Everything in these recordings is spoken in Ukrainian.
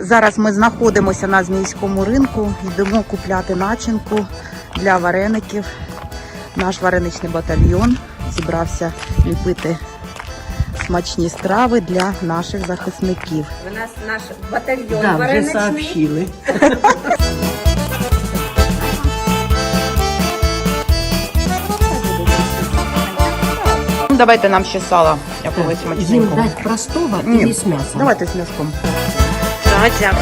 Зараз ми знаходимося на Змійському ринку, йдемо купляти начинку для вареників. Наш вареничний батальйон зібрався ліпити смачні страви для наших захисників. У нас наш батальйон Да, вже вареничний. сообщили. Ну, Давайте нам ще сала якогось смачненького. дать простого или с мясом? Давайте з vrai, c'est un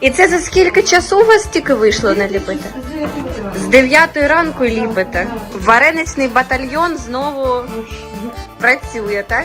І це за скільки часу у вас тільки вийшло наліпити? З 9 ранку ліпите. Вареничний батальйон знову працює, так?